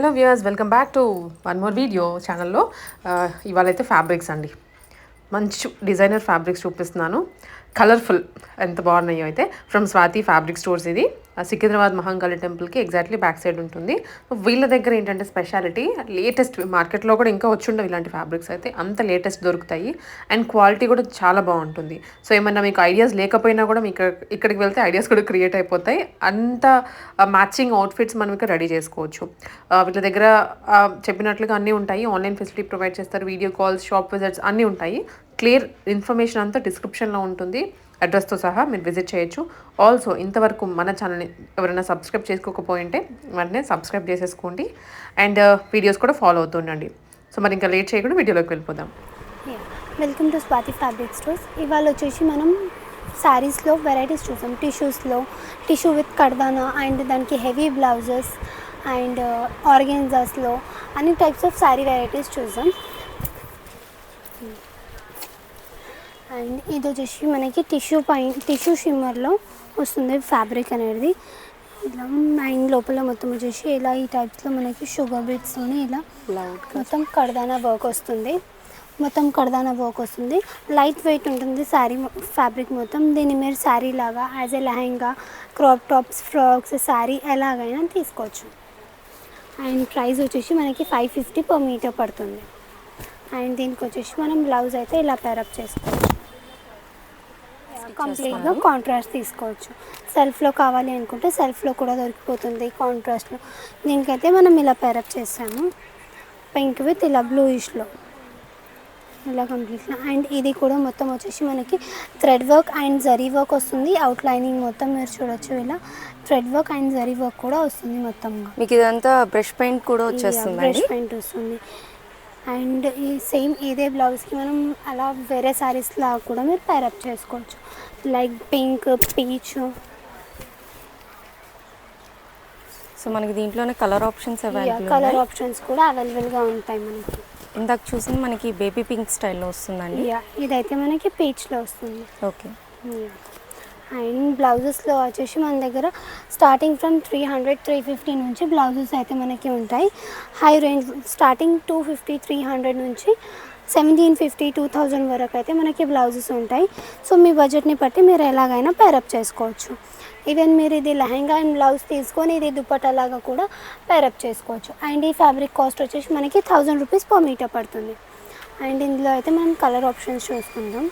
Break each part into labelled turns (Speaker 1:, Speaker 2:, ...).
Speaker 1: Hello viewers welcome back to one more video ఛానల్లో. ఇవాళ అయితే ఫ్యాబ్రిక్స్ అండి. మంచి డిజైనర్ ఫ్యాబ్రిక్స్ చూపిస్తున్నాను. కలర్ఫుల్ ఎంత బాగున్నాయో అయితే ఫ్రమ్ స్వాతి ఫ్యాబ్రిక్ స్టోర్స్ ఇది. సికింద్రాబాద్ మహంకాళి టెంపుల్కి ఎగ్జాక్ట్లీ బ్యాక్ సైడ్ ఉంటుంది. వీళ్ళ దగ్గర ఏంటంటే స్పెషాలిటీ లేటెస్ట్ మార్కెట్లో కూడా ఇంకా వచ్చుండవు ఇలాంటి ఫ్యాబ్రిక్స్ అయితే. అంత లేటెస్ట్ దొరుకుతాయి. అండ్ క్వాలిటీ కూడా చాలా బాగుంటుంది. సో ఏమన్నా మీకు ఐడియాస్ లేకపోయినా కూడా మీకు ఇక్కడికి వెళ్తే ఐడియాస్ కూడా క్రియేట్ అయిపోతాయి. అంత మ్యాచింగ్ అవుట్ఫిట్స్ మనం ఇక్కడ రెడీ చేసుకోవచ్చు. వీళ్ళ దగ్గర చెప్పినట్లుగా అన్నీ ఉంటాయి. ఆన్లైన్ ఫెసిలిటీ ప్రొవైడ్ చేస్తారు. వీడియో కాల్స్ షాప్ విజిట్స్ అన్నీ ఉంటాయి. క్లియర్ ఇన్ఫర్మేషన్ అంతా డిస్క్రిప్షన్లో ఉంటుంది. అడ్రస్తో సహా మీరు విజిట్ చేయొచ్చు. ఆల్సో ఇంతవరకు మన ఛానల్ని ఎవరైనా సబ్స్క్రైబ్ చేసుకోకపోయింటే వెంటనే సబ్స్క్రైబ్ చేసేసుకోండి. అండ్ వీడియోస్ uh, కూడా ఫాలో అవుతుండండి సో మరి ఇంకా లేట్ చేయకుండా వీడియోలోకి వెళ్ళిపోదాం.
Speaker 2: Welcome to Swathi fabric stores ఇవాళ వచ్చేసి మనం శారీస్లో వెరైటీస్ చూసాం. టిష్యూస్లో టిష్యూ విత్ కర్దానా అండ్ దానికి హెవీ బ్లౌజెస్ అండ్ ఆర్గెన్జాస్లో అన్ని టైప్స్ ఆఫ్ శారీ వెరైటీస్ చూసాం. అండ్ ఇది వచ్చేసి మనకి టిష్యూ పైన టిష్యూ షిమ్మర్లో వస్తుంది ఫ్యాబ్రిక్ అనేది. ఇలా అండ్ లోపల మొత్తం వచ్చేసి ఇలా ఈ టైప్స్లో మనకి షుగర్ బీట్స్తోని ఇలా మొత్తం కడదానా వర్క్ వస్తుంది. మొత్తం కడదానా వర్క్ వస్తుంది. లైట్ వెయిట్ ఉంటుంది శారీ ఫ్యాబ్రిక్ మొత్తం. దీన్ని మీరు శారీ లాగా as a lehenga crop tops frocks sari ఎలాగైనా తీసుకోవచ్చు. అండ్ ప్రైస్ వచ్చేసి మనకి ఫైవ్ ఫిఫ్టీ పర్ మీటర్ పడుతుంది. అండ్ దీనికి వచ్చేసి మనం బ్లౌజ్ అయితే ఇలా పేరప్ చేసుకోవచ్చు. కంప్లీట్గా కాంట్రాస్ట్ తీసుకోవచ్చు. సెల్ఫ్లో కావాలి అనుకుంటే సెల్ఫ్లో కూడా దొరికిపోతుంది కాంట్రాస్ట్లో దీనికైతే మనం ఇలా పేరప్ చేసాము. పింక్ విత్ ఇలా బ్లూయిష్లో ఇలా కంప్లీట్గా అండ్ ఇది కూడా మొత్తం వచ్చేసి మనకి thread work and zari work వస్తుంది. అవుట్ లైనింగ్ మొత్తం మీరు చూడొచ్చు ఇలా. Thread work and zari work కూడా వస్తుంది మొత్తంగా.
Speaker 3: మీకు ఇదంతా బ్రష్ పెయింట్ కూడా వచ్చేస్తుందండి.
Speaker 2: బ్రష్ పెయింట్ వస్తుంది. అండ్ ఈ సేమ్ ఇదే బ్లౌజ్కి మనం అలా వేరే శారీస్ లా కూడా మీరు పేరప్ చేసుకోవచ్చు. లైక్ పింక్ పీచ్
Speaker 3: సో మనకి దీంట్లోనే colour options available
Speaker 2: colour options కూడా అవైలబుల్గా ఉంటాయి మనకి.
Speaker 3: ఇందాక చూసింది మనకి బేబీ పింక్ స్టైల్లో వస్తుందండి.
Speaker 2: ఇదైతే మనకి పీచ్లో వస్తుంది.
Speaker 3: ఓకే
Speaker 2: అండ్ బ్లౌజెస్లో వచ్చేసి మన దగ్గర starting from three hundred three fifty నుంచి బ్లౌజెస్ అయితే మనకి ఉంటాయి. High range starting two fifty three hundred నుంచి సెవెంటీన్ ఫిఫ్టీ టూ థౌజండ్ వరకు అయితే మనకి బ్లౌజెస్ ఉంటాయి. సో మీ బడ్జెట్ని బట్టి మీరు ఎలాగైనా పేరప్ చేసుకోవచ్చు. ఈవెన్ మీరు ఇది లెహంగా అండ్ బ్లౌజ్ తీసుకొని ఇది దుప్పట్టా లాగా కూడా పేరప్ చేసుకోవచ్చు. అండ్ ఈ ఫ్యాబ్రిక్ కాస్ట్ వచ్చేసి మనకి థౌజండ్ రూపీస్ పర్ మీటర్ పడుతుంది. అండ్ ఇందులో అయితే మనం కలర్ ఆప్షన్స్ చూసుకుందాం.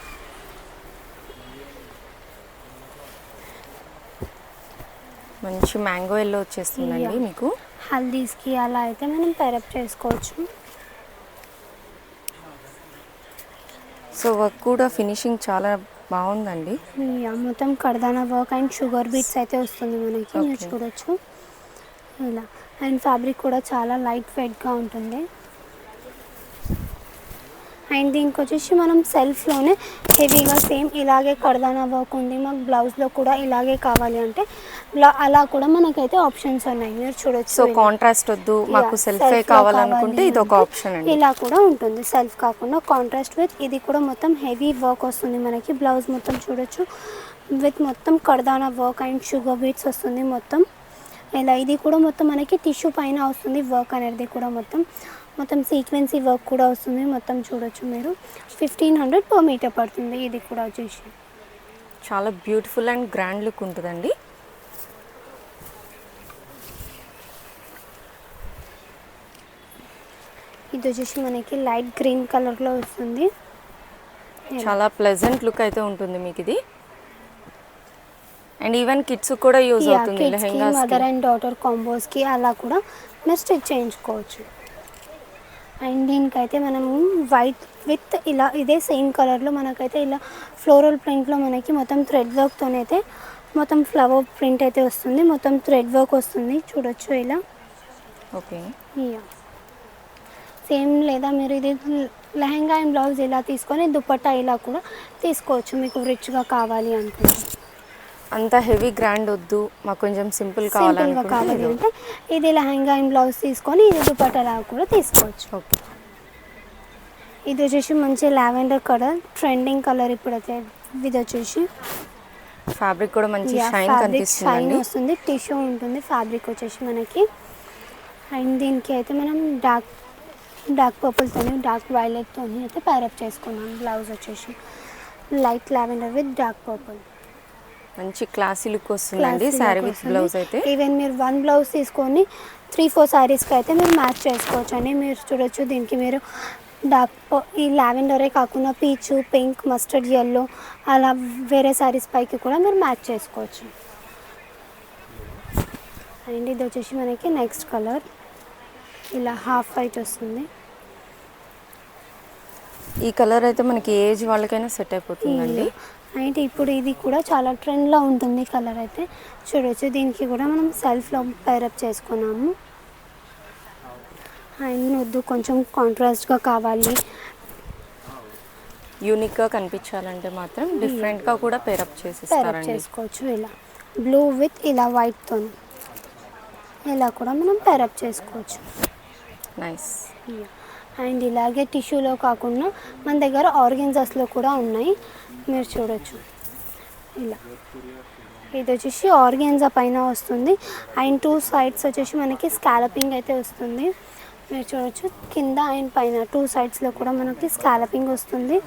Speaker 3: మంచి మ్యాంగో ఎల్లో వచ్చేస్తుందండి. మీకు.
Speaker 2: హల్దీస్కి అలా అయితే మనం పేరప్ చేసుకోవచ్చు.
Speaker 3: సో వర్క్ కూడా ఫినిషింగ్ చాలా బాగుందండి.
Speaker 2: మొత్తం కడదానా వర్క్ అండ్ షుగర్ బీట్స్ అయితే వస్తుంది మనకి మీరు. చూడొచ్చు. ఇలా. అండ్ ఫ్యాబ్రిక్ కూడా చాలా లైట్ వెయిట్గా ఉంటుంది. అండ్ దీనికి వచ్చేసి మనం సెల్ఫ్లోనే హెవీగా సేమ్ ఇలాగే కడదానా వర్క్ ఉంది. మాకు బ్లౌజ్లో కూడా ఇలాగే కావాలి అంటే అలా కూడా మనకైతే ఆప్షన్స్ ఉన్నాయి. మీరు చూడొచ్చు
Speaker 3: సో. కాంట్రాస్ట్ వద్దు. మాకు సెల్ఫే కావాలనుకుంటే
Speaker 2: కావాలి
Speaker 3: ఇది ఒక ఆప్షన్ అండి.
Speaker 2: ఇలా కూడా ఉంటుంది. సెల్ఫ్ కాకుండా కాంట్రాస్ట్ విత్ ఇది కూడా మొత్తం హెవీ వర్క్ వస్తుంది మనకి. బ్లౌజ్ మొత్తం చూడొచ్చు. విత్ మొత్తం కడదానా వర్క్ అండ్ షుగర్ బీట్స్ వస్తుంది మొత్తం. ఇలా ఇది కూడా మొత్తం మనకి టిష్యూ పైన వస్తుంది వర్క్ అనేది కూడా మొత్తం. మొత్తం సీక్వెన్సీ వర్క్ కూడా వస్తుంది. మొత్తం చూడొచ్చు మీరు. ఫిఫ్టీన్ హండ్రెడ్ పర్ మీటర్ పడుతుంది. ఇది కూడా వచ్చేసి.
Speaker 3: చాలా బ్యూటిఫుల్ అండ్ గ్రాండ్ లుక్ ఉంటుందండి.
Speaker 2: ఇది వచ్చేసి మనకి లైట్ గ్రీన్ కలర్లో వస్తుంది.
Speaker 3: చాలా ప్లెజెంట్ లుక్ అయితే ఉంటుంది మీకు ఇది. అండ్ ఈవెన్ కిడ్స్ కూడా యూజ్ అవుతుంది
Speaker 2: కి
Speaker 3: లెహెంగాస్
Speaker 2: మదర్ అండ్ డాటర్ కాంబోస్కి అలా కూడా మీరు స్టిచ్ చేయించుకోవచ్చు. అండ్ దీనికైతే మనము వైట్ విత్ ఇలా ఇదే సేమ్ కలర్లో మనకైతే ఇలా ఫ్లోరల్ ప్రింట్లో మనకి మొత్తం థ్రెడ్ వర్క్తోనైతే మొత్తం ఫ్లవర్ ప్రింట్ అయితే వస్తుంది. మొత్తం థ్రెడ్ వర్క్ వస్తుంది. చూడొచ్చు ఇలా.
Speaker 3: ఓకే.
Speaker 2: సేమ్ లేదా మీరు ఇది లెహంగా అండ్ బ్లౌజ్ ఇలా తీసుకొని దుపట్టా ఇలా కూడా తీసుకోవచ్చు. మీకు రిచ్గా కావాలి అనుకుంటే.
Speaker 3: అంత హెవీ గ్రాండ్ వద్దు మాకు కొంచెం సింపుల్
Speaker 2: సింపుల్గా
Speaker 3: కావాలనుకుంటే
Speaker 2: కావాలి
Speaker 3: ఇది
Speaker 2: లెహంగా అండ్ బ్లౌజ్ తీసుకొని ఇది దుపట్టా కూడా తీసుకోవచ్చు.
Speaker 3: ఓకే.
Speaker 2: ఇది వచ్చేసి మంచి లావెండర్ కలర్ ట్రెండింగ్ కలర్ ఇప్పుడైతే ఇది వచ్చేసి.
Speaker 3: ఫ్యాబ్రిక్ కూడా మంచి షైన్
Speaker 2: షైన్ వస్తుంది టిష్యూ ఉంటుంది ఫ్యాబ్రిక్ వచ్చేసి మనకి. అండ్ దీనికి అయితే మనం డార్క్ డార్క్ పర్పుల్తోని డార్క్ వైలెట్తోని అయితే ప్యారప్ చేసుకున్నాం. బ్లౌజ్ వచ్చేసి light lavender with dark purple.
Speaker 3: మంచి క్లాసీ లుక్ వస్తుందండి శారీ విత్ బ్లౌజ్ అయితే.
Speaker 2: ఈవెన్ మీరు వన్ బ్లౌజ్ తీసుకొని త్రీ ఫోర్ శారీస్కి అయితే మీరు మ్యాచ్ చేసుకోవచ్చు అండి మీరు చూడొచ్చు దీనికి మీరు డార్క్ ఈ లావెండరే కాకుండా పీచు పింక్ మస్టర్డ్ ఎల్లో అలా వేరే శారీస్ పైకి కూడా మీరు మ్యాచ్ చేసుకోవచ్చు. అండ్ ఇది వచ్చేసి మనకి నెక్స్ట్ కలర్ ఇలా హాఫ్ వైట్ వస్తుంది.
Speaker 3: ఈ కలర్ అయితే మనకి ఏజ్ వాళ్ళకైనా సెట్ అయిపోతుందండి.
Speaker 2: అండ్ ఇప్పుడు ఇది కూడా చాలా ట్రెండ్లో ఉంటుంది కలర్ అయితే. చూడొచ్చు. దీనికి కూడా మనం సెల్ఫ్లో పైరప్ చేసుకున్నాము. అండ్ వద్దు కొంచెం కాంట్రాస్ట్గా కావాలి.
Speaker 3: యూనిక్గా కనిపించాలంటే మాత్రం డిఫరెంట్గా కూడా పేరప్
Speaker 2: పైరప్
Speaker 3: చేసిస్తారండి.
Speaker 2: చేసుకోవచ్చు ఇలా. బ్లూ విత్ ఇలా వైట్తో ఇలా కూడా మనం పైరప్ చేసుకోవచ్చు.
Speaker 3: నైస్
Speaker 2: అండ్ ఇలాగే టిష్యూలో కాకుండా మన దగ్గర ఆర్గెన్జాస్లో కూడా ఉన్నాయి. మీరు చూడొచ్చు. ఇలా. ఇది వచ్చేసి ఆర్గెన్జా పైన వస్తుంది. అండ్ టూ సైడ్స్ వచ్చేసి మనకి స్కాలపింగ్ అయితే వస్తుంది. మీరు చూడొచ్చు. కింద అండ్ పైన టూ సైడ్స్లో కూడా మనకి స్కాలపింగ్ వస్తుంది.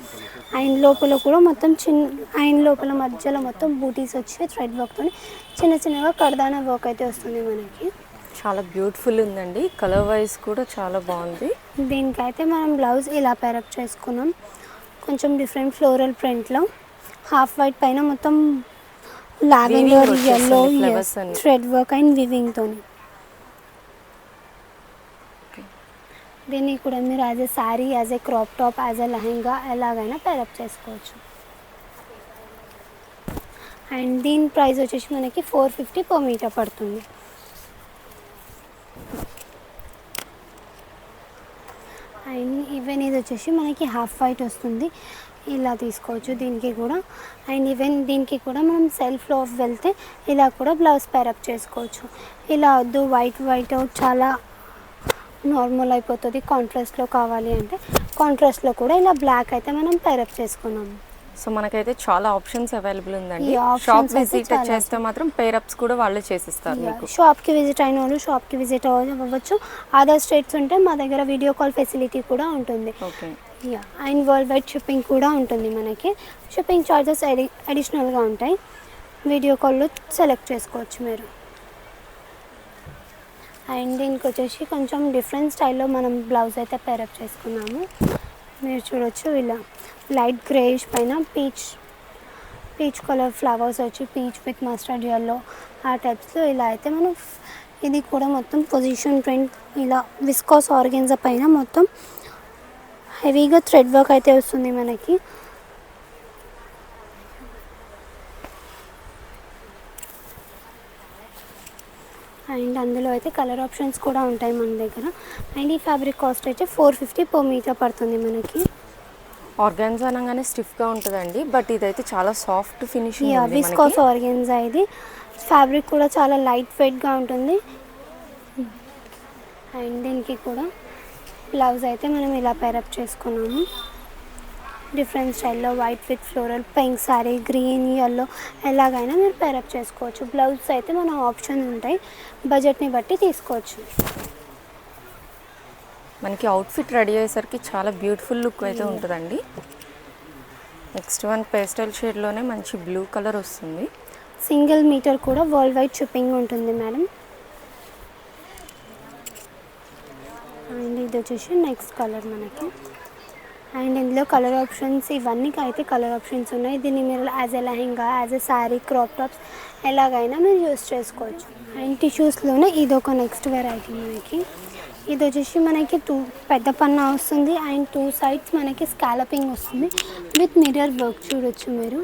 Speaker 2: అండ్ లోపల కూడా మొత్తం చిన్న అండ్ లోపల మధ్యలో మొత్తం బూటీస్ వచ్చి థ్రెడ్ వర్క్తో చిన్న చిన్నగా కడదాన వర్క్ అయితే వస్తుంది మనకి.
Speaker 3: చాలా బ్యూటిఫుల్ ఉందండి. కలర్ వైజ్ కూడా చాలా బాగుంది.
Speaker 2: దీనికైతే మనం బ్లౌజ్ ఇలా పేరప్ చేసుకున్నాం. కొంచెం డిఫరెంట్ ఫ్లోరల్ ప్రింట్లో హాఫ్ వైట్ పైన మొత్తం lavender yellow. Thread work and వివింగ్తో దీన్ని కూడా మీరు as a sari as a crop top as a lehenga ఎలాగైనా పేరప్ చేసుకోవచ్చు. అండ్ దీని ప్రైస్ వచ్చేసి మనకి ఫోర్ ఫిఫ్టీ పర్ మీటర్ పడుతుంది. అండ్ ఈవెన్ ఇది వచ్చేసి మనకి హాఫ్ వైట్ వస్తుంది. ఇలా తీసుకోవచ్చు దీనికి కూడా. అండ్ ఈవెన్ దీనికి కూడా మనం సెల్ఫ్లో వెళ్తే ఇలా కూడా బ్లౌజ్ పేరప్ చేసుకోవచ్చు. ఇలా వద్దు వైట్ వైట్ చాలా నార్మల్ అయిపోతుంది. కాంట్రాస్ట్లో కావాలి అంటే కాంట్రాస్ట్లో కూడా ఇలా బ్లాక్ అయితే మనం పేరప్ చేసుకున్నాము
Speaker 3: సో మనకైతే చాలా ఆప్షన్స్ అవైలబుల్ ఉందండి. షాప్ విజిట్ చేస్తే మాత్రం పేరప్స్ కూడా వాళ్ళే చేసిస్తారు మీకు.
Speaker 2: షాప్కి విజిట్ అయిన వాళ్ళు షాప్కి విజిట్ అవ్వచ్చు. అదర్ స్టేట్స్ ఉంటే మా దగ్గర వీడియో కాల్ ఫెసిలిటీ కూడా ఉంటుంది.
Speaker 3: Okay
Speaker 2: ya and world wide shipping కూడా ఉంటుంది మనకి. షిప్పింగ్ ఛార్జెస్ అడి అడిషనల్గా ఉంటాయి. వీడియో కాల్లో సెలెక్ట్ చేసుకోవచ్చు మీరు. అండ్ దీనికి వచ్చేసి కొంచెం డిఫరెంట్ స్టైల్లో మనం బ్లౌజ్ అయితే పేరప్ చేసుకున్నాము. మీరు చూడొచ్చు ఇలా లైట్ గ్రేష్ పైన పీచ్ పీచ్ కలర్ ఫ్లవర్స్ వచ్చి పీచ్ విత్ మస్టర్డ్ ఎల్లో ఆ టైప్స్లో ఇలా అయితే మనం ఇది కూడా మొత్తం పొజిషన్ ప్రింట్ ఇలా విస్కాస్ ఆర్గెన్జా పైన మొత్తం హెవీగా థ్రెడ్ వర్క్ అయితే వస్తుంది మనకి. అండ్ అందులో అయితే కలర్ ఆప్షన్స్ కూడా ఉంటాయి మన దగ్గర. అండ్ ఈ ఫ్యాబ్రిక్ కాస్ట్ అయితే ఫోర్ ఫిఫ్టీ పర్ మీటర్ పడుతుంది మనకి.
Speaker 3: ఆర్గాన్స్ అనగానే స్టిఫ్గా ఉంటుందండి బట్ ఇదైతే చాలా సాఫ్ట్ ఫినిషింగ్
Speaker 2: విస్కాస్ ఆర్గెన్జా ఇది. ఫ్యాబ్రిక్ కూడా చాలా లైట్ వెయిట్గా ఉంటుంది. అండ్ దీనికి కూడా బ్లౌజ్ అయితే మనం ఇలా పేరప్ చేసుకున్నాము. డిఫరెంట్ స్టైల్లో white with floral pink sari green yellow ఎలాగైనా మీరు పేరప్ చేసుకోవచ్చు. బ్లౌజ్ అయితే మన ఆప్షన్ ఉంటాయి. బడ్జెట్ని బట్టి తీసుకోవచ్చు.
Speaker 3: మనకి అవుట్ఫిట్ రెడీ అయ్యేసరికి చాలా బ్యూటిఫుల్ లుక్ అయితే ఉంటుందండి. నెక్స్ట్ వన్ పేస్టల్ షేడ్లోనే మంచి బ్లూ కలర్ వస్తుంది.
Speaker 2: సింగిల్ మీటర్ కూడా వరల్డ్ వైడ్ షిప్పింగ్ ఉంటుంది మేడం అండ్ ఇది వచ్చేసి నెక్స్ట్ కలర్ మనకి. అండ్ ఇందులో కలర్ ఆప్షన్స్ ఇవన్నీ అయితే కలర్ ఆప్షన్స్ ఉన్నాయి. దీన్ని మీరు as a lehenga as a sari crop tops ఎలాగైనా మీరు యూస్ చేసుకోవచ్చు. అండ్ టిష్యూస్లోనే ఇది ఒక నెక్స్ట్ వెరైటీ మనకి. ఇది వచ్చేసి మనకి టూ పెద్ద పన్నా వస్తుంది. అండ్ టూ సైడ్స్ మనకి స్కాలపింగ్ వస్తుంది. విత్ మిర్రర్ వర్క్ చూడొచ్చు మీరు.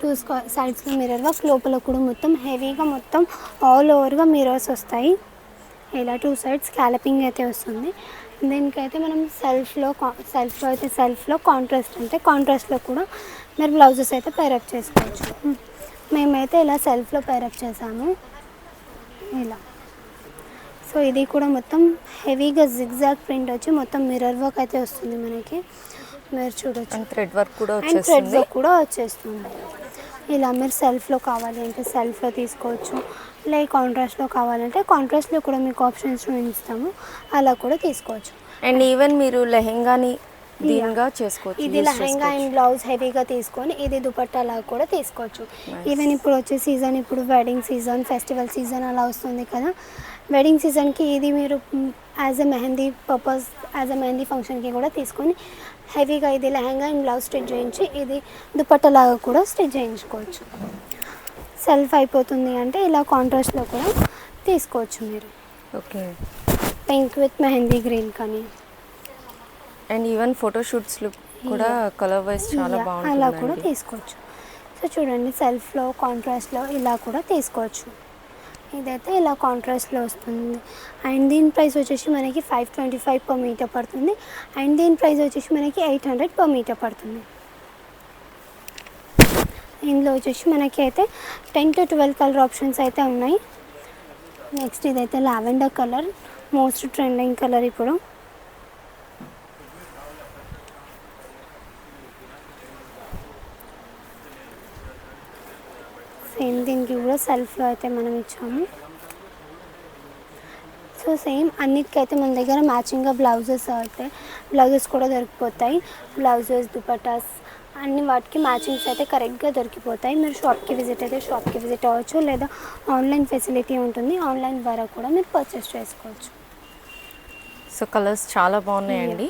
Speaker 2: టూ సైడ్స్లో మిర్రర్ వర్క్ లోపల కూడా మొత్తం హెవీగా మొత్తం ఆల్ ఓవర్గా మిర్రర్స్ వస్తాయి. ఇలా టూ సైడ్స్ స్కాలపింగ్ అయితే వస్తుంది. దీనికైతే మనం సెల్ఫ్లో సెల్ఫ్లో అయితే సెల్ఫ్లో కాంట్రాస్ట్ అంటే కాంట్రాస్ట్లో కూడా మీరు బ్లౌజెస్ అయితే పేరప్ చేసుకోవచ్చు. మేమైతే ఇలా సెల్ఫ్లో పేరప్ చేసాము. ఇలా. సో ఇది కూడా మొత్తం హెవీగా జిగ్జాగ్ ప్రింట్ వచ్చి మొత్తం మిర్రర్ వర్క్ అయితే వస్తుంది మనకి. మీరు చూడొచ్చు.
Speaker 3: థ్రెడ్ వర్క్ కూడా
Speaker 2: థ్రెడ్ వర్క్ కూడా వచ్చేస్తుంది. ఇలా మీరు సెల్ఫ్లో కావాలి అంటే సెల్ఫ్లో తీసుకోవచ్చు. లే కాంట్రాస్ట్లో కావాలంటే కాంట్రాస్ట్లో కూడా మీకు ఆప్షన్స్ చూపిస్తాము. అలా కూడా తీసుకోవచ్చు.
Speaker 3: అండ్ ఈవెన్ మీరు లెహెంగాని దీనిగా చేసుకోవచ్చు
Speaker 2: ఇది లెహంగా అండ్ బ్లౌజ్ హెవీగా తీసుకొని ఇది దుపట్టా లాగా కూడా తీసుకోవచ్చు. ఈవెన్ ఇప్పుడు వచ్చే సీజన్ ఇప్పుడు వెడ్డింగ్ సీజన్ ఫెస్టివల్ సీజన్ అలా వస్తుంది కదా. వెడ్డింగ్ సీజన్కి ఇది మీరు as a mehndi purpose as a mehndi ఫంక్షన్కి కూడా తీసుకొని హెవీగా ఇది లెహంగా అండ్ బ్లౌజ్ స్టిచ్ చేయించి ఇది దుపట్టా లాగా కూడా స్టిచ్ చేయించుకోవచ్చు. సెల్ఫ్ అయిపోతుంది అంటే ఇలా కాంట్రాస్ట్లో కూడా తీసుకోవచ్చు మీరు.
Speaker 3: Okay.
Speaker 2: Pink with mehndi green కానీ.
Speaker 3: అండ్ ఈవెన్ ఫోటోషూట్స్ కూడా కలర్ వైజ్ చాలా
Speaker 2: Yeah, అలా కూడా
Speaker 3: బాగుంటుంది
Speaker 2: తీసుకోవచ్చు. సో చూడండి సెల్ఫ్లో కాంట్రాస్ట్లో ఇలా కూడా తీసుకోవచ్చు. ఇదైతే ఇలా కాంట్రాస్ట్లో వస్తుంది. అండ్ దీని ప్రైస్ వచ్చేసి మనకి five twenty five per metre పడుతుంది. అండ్ దీని ప్రైస్ వచ్చేసి మనకి ఎయిట్ హండ్రెడ్ పర్ మీటర్ పడుతుంది. ఇందులో వచ్చేసి మనకి అయితే ten to twelve colour options అయితే ఉన్నాయి. నెక్స్ట్ ఇదైతే lavender colour most trending colour ఇప్పుడు సేమ్ దీనికి కూడా సెల్ఫ్లో అయితే మనం ఇచ్చాము. సో సేమ్ అన్నిటికైతే మన దగ్గర మ్యాచింగ్గా బ్లౌజెస్ అయితే బ్లౌజెస్ కూడా దొరికిపోతాయి. బ్లౌజెస్ దుపటాస్ అన్ని వాటికి మ్యాచింగ్స్ అయితే కరెక్ట్గా దొరికిపోతాయి. మీరు షాప్కి విజిట్ అయితే షాప్కి విజిట్ అవ్వచ్చు. లేదా ఆన్లైన్ ఫెసిలిటీ ఉంటుంది. ఆన్లైన్ ద్వారా కూడా మీరు పర్చేస్ చేసుకోవచ్చు.
Speaker 3: సో కలర్స్ చాలా బాగున్నాయండి.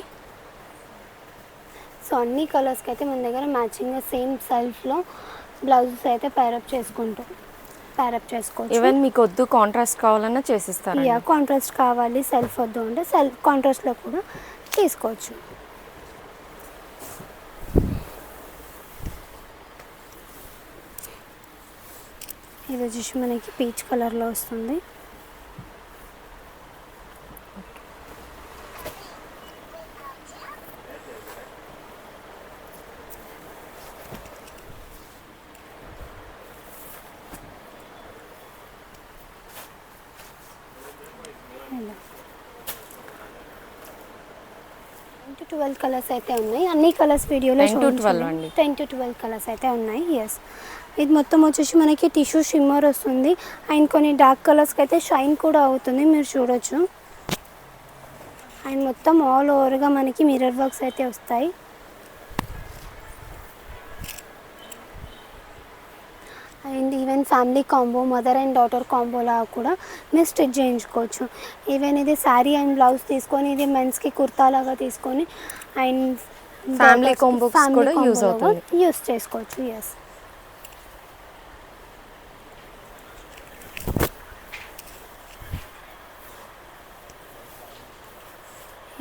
Speaker 2: సో అన్ని కలర్స్కి అయితే మన దగ్గర మ్యాచింగ్గా సేమ్ సెల్ఫ్లో బ్లౌజెస్ అయితే పేరప్ చేసుకుంటాం. పేరప్ చేసుకోవచ్చు.
Speaker 3: ఈవెన్ మీకు వద్దు కాంట్రాస్ట్ కావాలన్నా చేసిస్తారు
Speaker 2: యా కాంట్రాస్ట్ కావాలి సెల్ఫ్ వద్దు అంటే సెల్ఫ్ కాంట్రాస్ట్లో కూడా తీసుకోవచ్చు ఇది వచ్చేసి మనకి పీచ్ కలర్లో వస్తుంది. ట్వెల్వ్ కలర్స్ అయితే ఉన్నాయి. అన్ని కలర్స్ వీడియోలో
Speaker 3: 10 to 12 అండి.
Speaker 2: టెన్ టు ట్వెల్వ్ కలర్స్ అయితే ఉన్నాయి. ఎస్ ఇది మొత్తం వచ్చేసి మనకి టిష్యూ షిమ్మర్ వస్తుంది. అండ్ కొన్ని డార్క్ కలర్స్కి అయితే షైన్ కూడా అవుతుంది. మీరు చూడొచ్చు. అండ్ మొత్తం ఆల్ ఓవర్గా మనకి మిర్రర్ వర్క్స్ అయితే వస్తాయి and even family combo mother and daughter కాంబోలా కూడా మీరు స్టిచ్ చేయించుకోవచ్చు. ఈవెన్ ఇది శారీ అండ్ బ్లౌజ్ తీసుకొని ఇది మెన్స్కి కుర్తా లాగా తీసుకొని అండ్
Speaker 3: Family combos కూడా use అవుతుంది.
Speaker 2: యూస్ చేసుకోవచ్చు ఎస్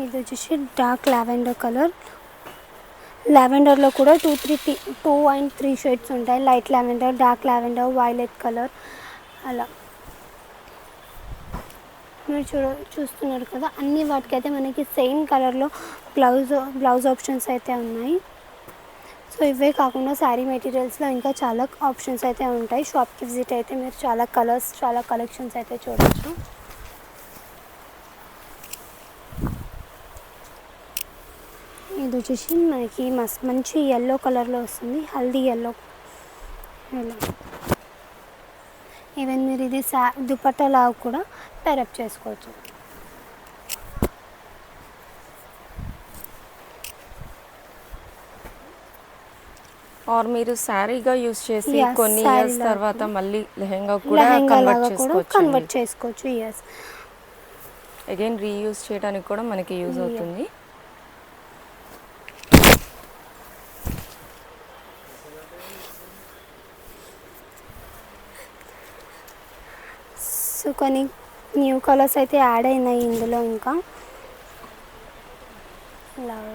Speaker 2: ఇది వచ్చేసి డార్క్ లావెండర్ కలర్. లావెండర్లో కూడా two three two and three shades ఉంటాయి. Light lavender dark lavender violet colour అలా. మీరు చూడ చూస్తున్నారు కదా అన్ని వాటికైతే మనకి సేమ్ కలర్లో బ్లౌజ్ బ్లౌజ్ ఆప్షన్స్ అయితే ఉన్నాయి. సో ఇవే కాకుండా శారీ మెటీరియల్స్లో ఇంకా చాలా ఆప్షన్స్ అయితే ఉంటాయి. షాప్కి విజిట్ అయితే మీరు చాలా కలర్స్ చాలా కలెక్షన్స్ అయితే చూడవచ్చు ఇది వచ్చేసి మనకి మస్ మంచి ఎల్లో కలర్లో వస్తుంది. హల్దీ ఎల్లో ఇలా ఈవెన్ మీరు ఇది సా దుపట్టా కూడా పేరప్ చేసుకోవచ్చు.
Speaker 3: ఆర్ మీరు శారీగా యూస్ చేసి కొన్ని ఇయర్స్
Speaker 2: లాగా
Speaker 3: తర్వాత మళ్ళీ లెహెంగా కూడా కన్వర్ట్
Speaker 2: లాగా
Speaker 3: చేసుకోవచ్చు.
Speaker 2: కన్వర్ట్ చేసుకోవచ్చు
Speaker 3: అగైన్ రీయూస్ చేయడానికి కూడా మనకి యూజ్. అవుతుంది
Speaker 2: సో కొన్ని న్యూ కలర్స్ అయితే యాడ్ అయినాయి ఇందులో ఇంకా. లవ్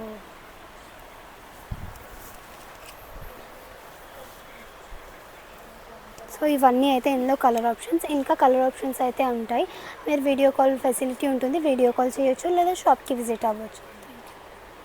Speaker 2: సో ఇవన్నీ అయితే ఇందులో కలర్ ఆప్షన్స్ ఇంకా కలర్ ఆప్షన్స్ అయితే ఉంటాయి. మీరు వీడియో కాల్ ఫెసిలిటీ ఉంటుంది వీడియో కాల్ చేయొచ్చు లేదా షాప్కి విజిట్ అవ్వచ్చు.